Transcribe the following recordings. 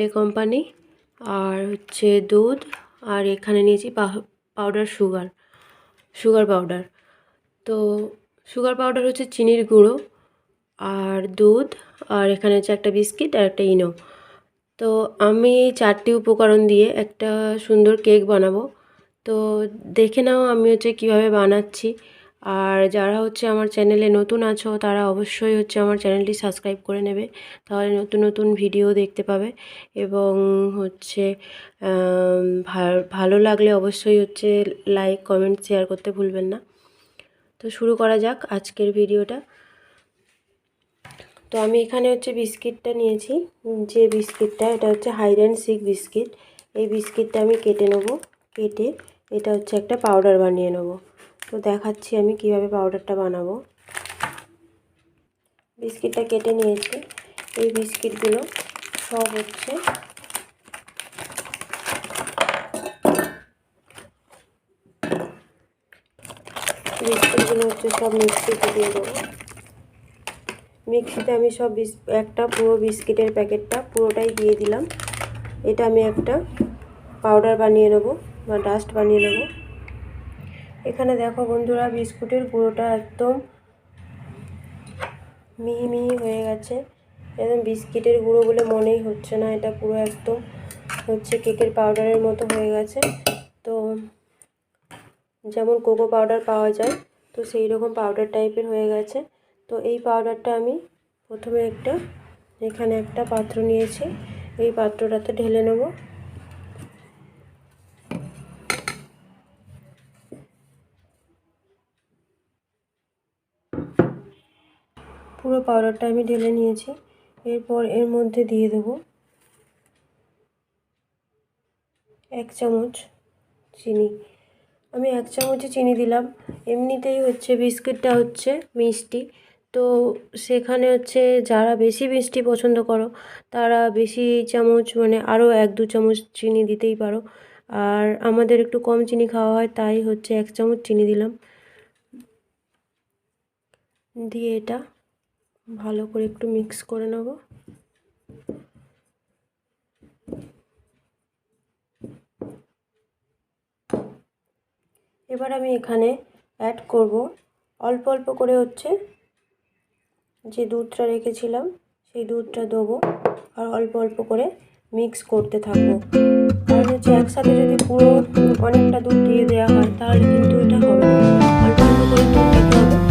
Parle company আর হচ্ছে দুধ, আর এখানে নিয়েছি পাউডার সুগার সুগার পাউডার তো সুগার পাউডার হচ্ছে চিনির গুঁড়ো, আর দুধ, আর এখানে হচ্ছে একটা বিস্কিট আর একটা ইনো। তো আমি চারটি উপকরণ দিয়ে একটা সুন্দর কেক বানাবো। তো দেখে নাও আমি হচ্ছে কীভাবে বানাচ্ছি। আর যারা হচ্ছে আমার চ্যানেলে নতুন আছো, তারা অবশ্যই হচ্ছে আমার চ্যানেলটি সাবস্ক্রাইব করে নেবে। তাহলে নতুন নতুন ভিডিও দেখতে পাবে এবং হচ্ছে ভালো লাগলে অবশ্যই হচ্ছে লাইক কমেন্ট শেয়ার করতে ভুলবেন না। তো শুরু করা যাক আজকের ভিডিওটা তো আমি এখানে হচ্ছে বিস্কিটটা নিয়েছি। যে বিস্কিটটা এটা হচ্ছে হাইড অ্যান্ড সিক বিস্কিট এই বিস্কিটটা আমি কেটে নেব, কেটে এটা হচ্ছে একটা পাউডার বানিয়ে নেব। তো দেখাচ্ছি আমি কীভাবে পাউডারটা বানাবো। বিস্কিটটা কেটে নিয়েছি। এই বিস্কিটগুলো সব হচ্ছে বিস্কিটগুলো হচ্ছে সব মিক্সিতে দিয়ে দেবো। মিক্সিতে আমি সব বিস, একটা পুরো বিস্কিটের প্যাকেটটা পুরোটাই দিয়ে দিলাম। এটা আমি একটা পাউডার বানিয়ে নেব বা ডাস্ট বানিয়ে নেব। এখানে দেখো বন্ধুরা, বিস্কুটের গুঁড়োটা একদম মিহি মিহি হয়ে গেছে। একদম বিস্কিটের গুঁড়ো বলে মনেই হচ্ছে না, এটা পুরো একদম হচ্ছে কেকের পাউডারের মতো হয়ে গেছে। তো যেমন কোকো পাউডার পাওয়া যায়, তো সেই রকম পাউডার টাইপের হয়ে গেছে। তো এই পাউডারটা আমি প্রথমে একটা, এখানে একটা পাত্র নিয়েছি, এই পাত্রটাতে ঢেলে নেব পুরো পাউডারটা আমি ঢেলে নিয়েছি। এরপর এর মধ্যে দিয়ে দেব এক চামচ চিনি। আমি এক চামচে চিনি দিলাম। এমনিতেই হচ্ছে বিস্কিটটা হচ্ছে মিষ্টি। তো সেখানে হচ্ছে যারা বেশি মিষ্টি পছন্দ করো, তারা বেশি চামচ মানে আরও এক দু চামচ চিনি দিতেই পারো। আর আমাদের একটু কম চিনি খাওয়া হয়, তাই হচ্ছে এক চামচ চিনি দিলাম। দিয়ে এটা ভালো করে একটু মিক্স করে নেব। এবার আমি এখানে অ্যাড করব। অল্প অল্প করে হচ্ছে যে দুধটা রেখেছিলাম, সেই দুধটা দেবো আর অল্প অল্প করে মিক্স করতে থাকব। কারণ হচ্ছে একসাথে যদি পুরো অনেকটা দুধ দিয়ে দেওয়া হয়, তাহলে কিন্তু এটা হবে অল্প অল্প করে দুধ দিতে হবে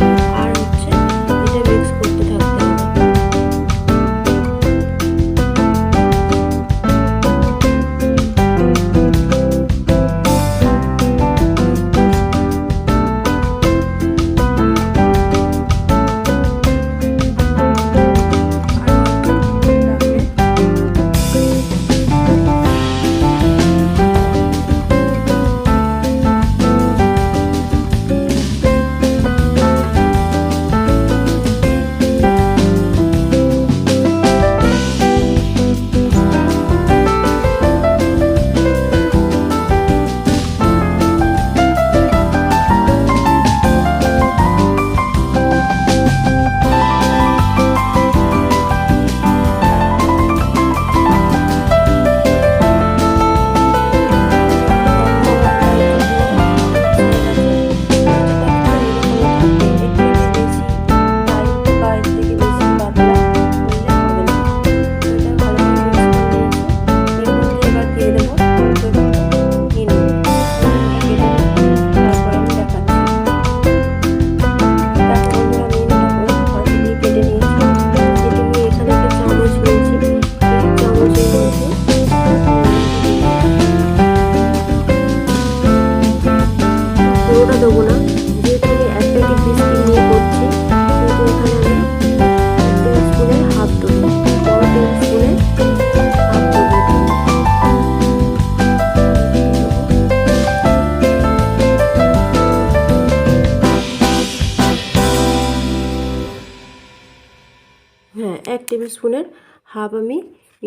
হাফ আমি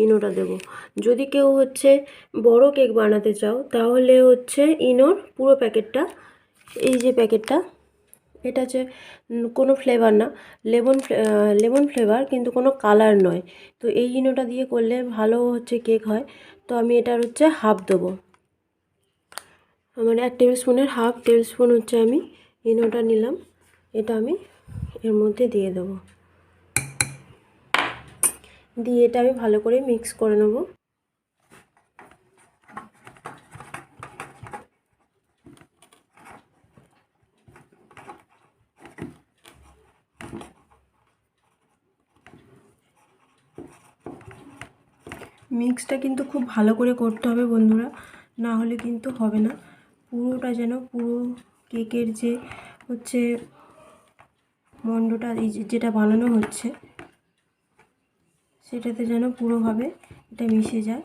ইনোটা দেব। যদি কেউ হচ্ছে বড় কেক বানাতে চাও, তাহলে হচ্ছে ইনোর পুরো প্যাকেটটা, এই যে প্যাকেটটা, এটা হচ্ছে কোনো ফ্লেভার না লেমন লেমন ফ্লেভার কিন্তু কোনো কালার নয়। তো এই ইনোটা দিয়ে করলে ভালো হচ্ছে কেক হয়। তো আমি এটার হচ্ছে হাফ দেবো। মানে এক টেবিল স্পুনের হাফ টেবিল স্পুন হচ্ছে আমি ইনোটা নিলাম। এটা আমি এর মধ্যে দিয়ে দেবো। দিয়ে এটা আমি ভালো করে মিক্স করে নেব। মিক্সটা কিন্তু খুব ভালো করে করতে হবে বন্ধুরা, না হলে কিন্তু হবে না। পুরোটা যেন পুরো কেকের যে হচ্ছে মণ্ডটা যেটা বানানো হচ্ছে সেটাতে যেন পুরোভাবে এটা মিশে যায়।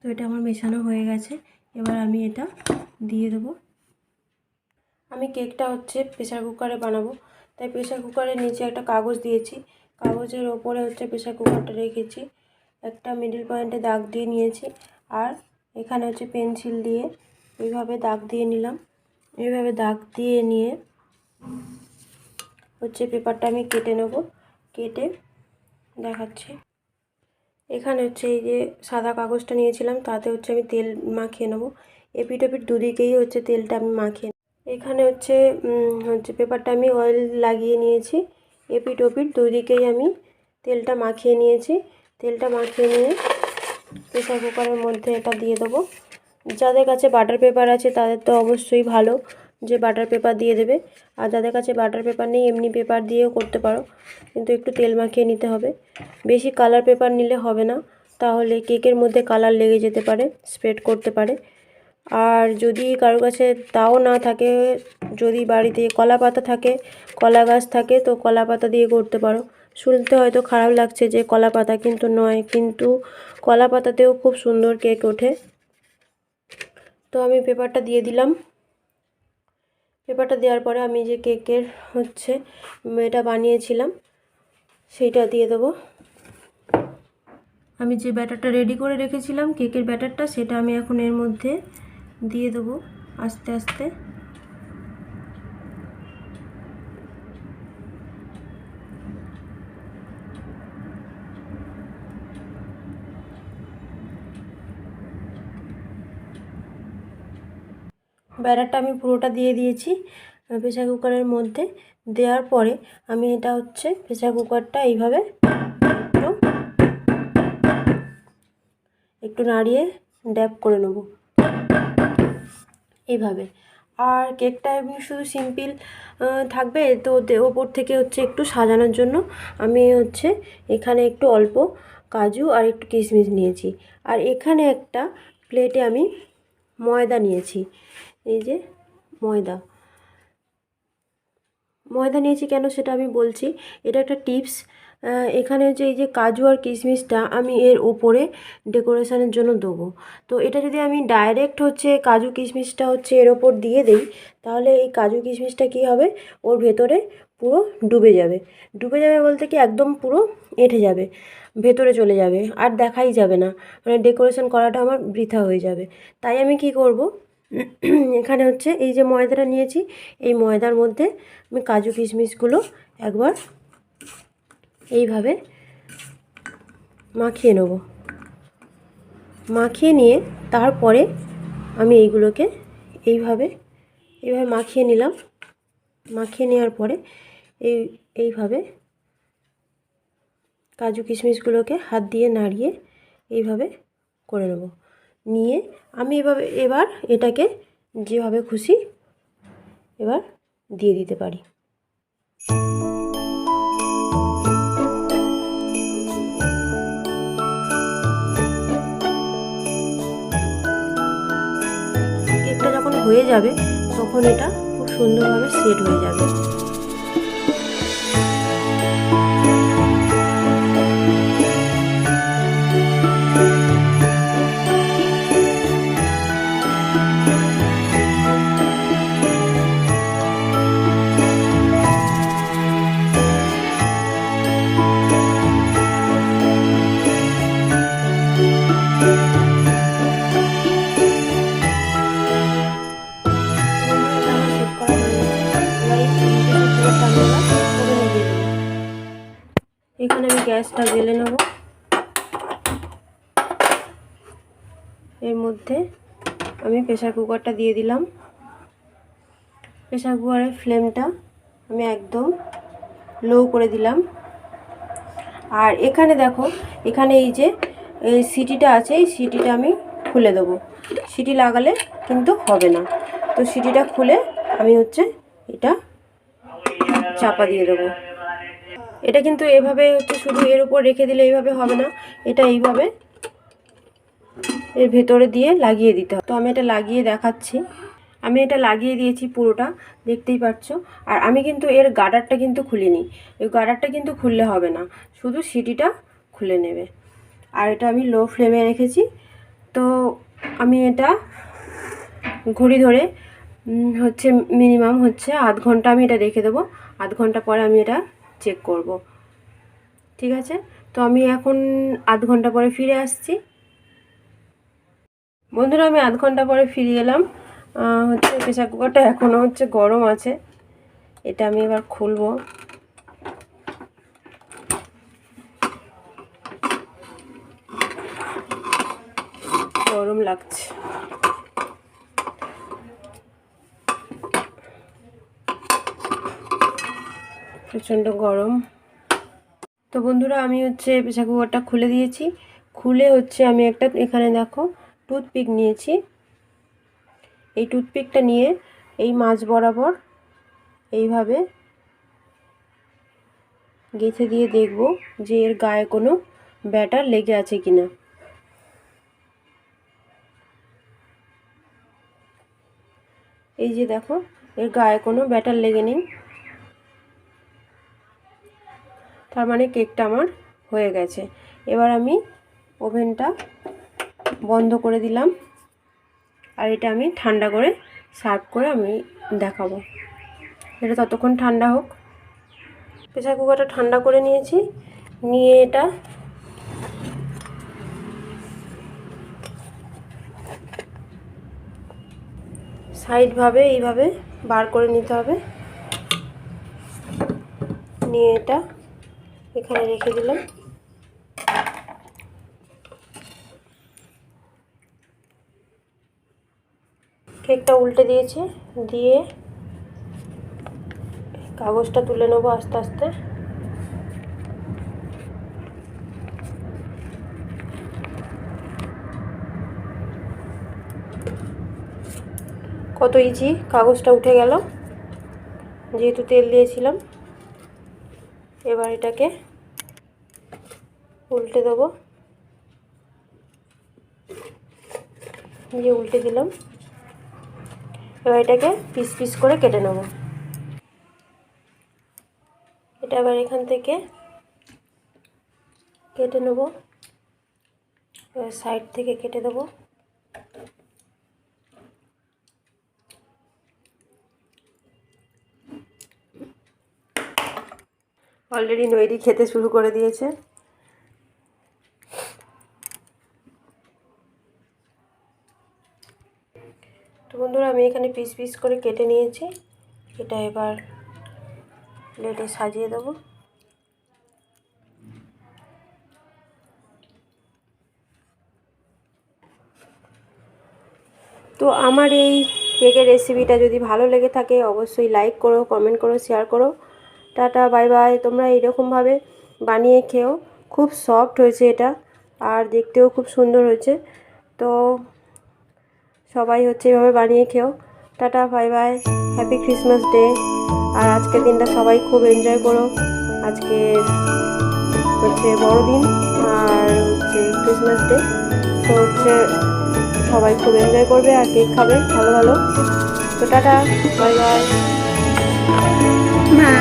তো এটা আমার মেশানো হয়ে গেছে। এবার আমি এটা দিয়ে দেবো। আমি কেকটা হচ্ছে প্রেসার কুকারে বানাবো। তাই প্রেসার কুকারের নিচে একটা কাগজ দিয়েছি। কাগজের ওপরে হচ্ছে প্রেসার কুকারটা রেখেছি। একটা মিডিল পয়েন্টে দাগ দিয়ে নিয়েছি। আর এখানে হচ্ছে পেন্সিল দিয়ে এইভাবে দাগ দিয়ে নিলাম। এইভাবে দাগ দিয়ে নিয়ে হচ্ছে পেপারটা আমি কেটে নেব। কেটে দেখাচ্ছি। এখানে হচ্ছে এই যে সাদা কাগজটা নিয়েছিলাম, তাতে হচ্ছে আমি তেল মাখিয়ে নেব। এপিট ওপিট দুদিকেই হচ্ছে তেলটা আমি মাখিয়ে এখানে হচ্ছে হচ্ছে পেপারটা আমি অয়েল লাগিয়ে নিয়েছি। এপিট ওপিট দুদিকেই আমি তেলটা মাখিয়ে নিয়েছি। তেলটা মাখিয়ে নিয়ে প্রেসার কুকারের মধ্যে এটা দিয়ে দেবো। যাদের কাছে বাটার পেপার আছে তাদের তো অবশ্যই ভালো যে বাটার পেপার দিয়ে দেবে। আর যাদের কাছে বাটার পেপার নেই, এমনি পেপার দিয়েও করতে পারো। কিন্তু একটু তেল মাখিয়ে নিতে হবে। বেশি কালার পেপার নিলে হবে না। তাহলে কেকের মধ্যে কালার লেগে যেতে পারে স্প্রেড করতে পারে। আর যদি কারোর কাছে তাও না থাকে, যদি বাড়িতে কলা পাতা থাকে, কলা গাছ থাকে, তো কলা পাতা দিয়ে করতে পারো। শুনতে হয়তো খারাপ লাগছে যে কলা পাতা কিন্তু নয়, কিন্তু কলা পাতাতেও খুব সুন্দর কেক ওঠে। তো আমি পেপারটা দিয়ে দিলাম। পেপারটা দেওয়ার পরে আমি যে কেকের হচ্ছে এটা বানিয়েছিলাম, সেইটা দিয়ে দেবো। আমি যে ব্যাটারটা রেডি করে রেখেছিলাম, কেকের ব্যাটারটা, সেটা আমি এখন এর মধ্যে দিয়ে দেবো আস্তে আস্তে। ব্যাটারটা আমি পুরোটা দিয়ে দিয়েছি প্রেসার কুকারের মধ্যে। দেওয়ার পরে আমি এটা হচ্ছে প্রেসার কুকারটা এইভাবে একটু একটু নাড়িয়ে ড্যাপ করে নেব। এইভাবে। আর কেকটা এমনি শুধু সিম্পল থাকবে তো ওপর থেকে হচ্ছে একটু সাজানোর জন্য আমি হচ্ছে এখানে একটু অল্প কাজু আর একটু কিশমিশ নিয়েছি। আর এখানে একটা প্লেটে আমি ময়দা নিয়েছি। এই যে ময়দা। ময়দা নিয়েছি কেন সেটা আমি বলছি। এটা একটা টিপস। এখানে যে এই যে কাজু আর কিশমিশটা আমি এর ওপরে ডেকোরেশনের জন্য দেবো। তো এটা যদি আমি ডাইরেক্ট হচ্ছে কাজু কিশমিশটা হচ্ছে এর ওপর দিয়ে দিই, তাহলে এই কাজু কিশমিশটা কী হবে? ওর ভেতরে পুরো ডুবে যাবে। ডুবে যাবে বলতে কি একদম পুরো এঁটে যাবে, ভেতরে চলে যাবে, আর দেখাই যাবে না। মানে ডেকোরেশন করাটা আমার বৃথা হয়ে যাবে। তাই আমি কি করব? এখানে হচ্ছে এই যে ময়দাটা নিয়েছি, এই ময়দার মধ্যে আমি কাজু কিশমিশগুলো একবার এইভাবে মাখিয়ে নেব। মাখিয়ে নিয়ে তারপরে আমি এইগুলোকে এইভাবে এইভাবে মাখিয়ে নিলাম। মাখিয়ে নেওয়ার পরে এই, এইভাবে কাজু কিশমিশগুলোকে হাত দিয়ে নাড়িয়ে এইভাবে করে নেব। নিয়ে আমি এভাবে, এবার এটাকে যেভাবে খুশি এবার দিয়ে দিতে পারি। কেকটা যখন হয়ে যাবে, তখন এটা খুব সুন্দরভাবে সেট হয়ে যাবে। আমি প্রেসার কুকারটা দিয়ে দিলাম। প্রেসার কুকারের ফ্লেমটা আমি একদম লো করে দিলাম। আর এখানে দেখো, এখানে এই যে, এই সিটিটা আছে, এই সিটিটা আমি খুলে দেবো। সিটি লাগালে কিন্তু হবে না। তো সিটিটা খুলে আমি হচ্ছে এটা চাপা দিয়ে দেবো। এটা কিন্তু এভাবে হচ্ছে শুধু এর উপর রেখে দিলে এইভাবে হবে না। এটা এইভাবে এর ভেতরে দিয়ে লাগিয়ে দিতে হবে। তো আমি এটা লাগিয়ে দেখাচ্ছি। আমি এটা লাগিয়ে দিয়েছি পুরোটা, দেখতেই পাচ্ছ। আর আমি কিন্তু এর গার্ডারটা কিন্তু খুলিনি। এই গার্ডারটা কিন্তু খুললে হবে না। শুধু সিটিটা খুলে নেবে। আর এটা আমি লো ফ্লেমে রেখেছি। তো আমি এটা ঘড়ি ধরে হচ্ছে মিনিমাম হচ্ছে আধ ঘণ্টা আমি এটা রেখে দেবো। আধ ঘণ্টা পরে আমি এটা চেক করব। ঠিক আছে? তো আমি এখন আধ ঘণ্টা পরে ফিরে আসছি। বন্ধুরা, আমি আধ ঘণ্টা পরে ফিরে এলাম। হচ্ছে প্রেসার কুকারটা এখনও হচ্ছে গরম আছে। এটা আমি এবার খুলবো। গরম লাগছে। প্রচণ্ড গরম। তো বন্ধুরা, আমি হচ্ছে প্রেসার কুকারটা খুলে দিয়েছি। খুলে হচ্ছে আমি একটা, এখানে দেখো টুথপিক নিয়েছি। এই টুথপিকটা নিয়ে এই মাছ বরাবর এইভাবে গেঁথে দিয়ে দেখব যে এর গায়ে কোনো ব্যাটার লেগে আছে কিনা। এই যে দেখো, এর গায়ে কোনো ব্যাটার লেগে নেই। তার মানে কেকটা আমার হয়ে গেছে। এবার আমি ওভেনটা বন্ধ করে দিলাম। আর এটা আমি ঠান্ডা করে সার্ভ করে আমি দেখাবো। এটা ততক্ষণ ঠান্ডা হোক। প্রেসার কুকারটা ঠান্ডা করে নিয়েছি। নিয়ে এটা সাইডভাবে এইভাবে বার করে নিতে হবে। নিয়ে এটা এখানে রেখে দিলাম। কেকটা উল্টে দিয়েছি, দিয়ে কাগজটা তুলে নেব আস্তে আস্তে। কত ইজি কাগজটা উঠে গেল। যেহেতু তেল দিয়েছিলাম, এবার এটাকে উল্টে দেবো। দিয়ে উল্টে দিলাম। এবার এটাকে পিস পিস করে কেটে নেব। এটা আবার এখান থেকে কেটে নেব। সাইড থেকে কেটে দেবো। অলরেডি নৈরি খেতে শুরু করে দিয়েছে। তো বন্ধুরা, আমি এখানে পিস পিস করে কেটে নিয়েছি। এটা এবার প্লেটে সাজিয়ে দেবো। তো আমার এই কেকের রেসিপিটা যদি ভালো লেগে থাকে, অবশ্যই লাইক করো কমেন্ট করো শেয়ার করো। টাটা বাই বাই তোমরা এইরকমভাবে বানিয়ে খেও। খুব সফট হয়েছে এটা, আর দেখতেও খুব সুন্দর হয়েছে। তো সবাই হচ্ছে এভাবে বানিয়ে খেও। Tata bye bye happy Christmas day আর আজকের দিনটা সবাই খুব এনজয় করো। আজকে হচ্ছে বড়দিন আর হচ্ছে ক্রিসমাস ডে তো হচ্ছে সবাই খুব এনজয় করবে আর কেক খাবে। ভালো ভালো। তো টাটা বাই বাই মা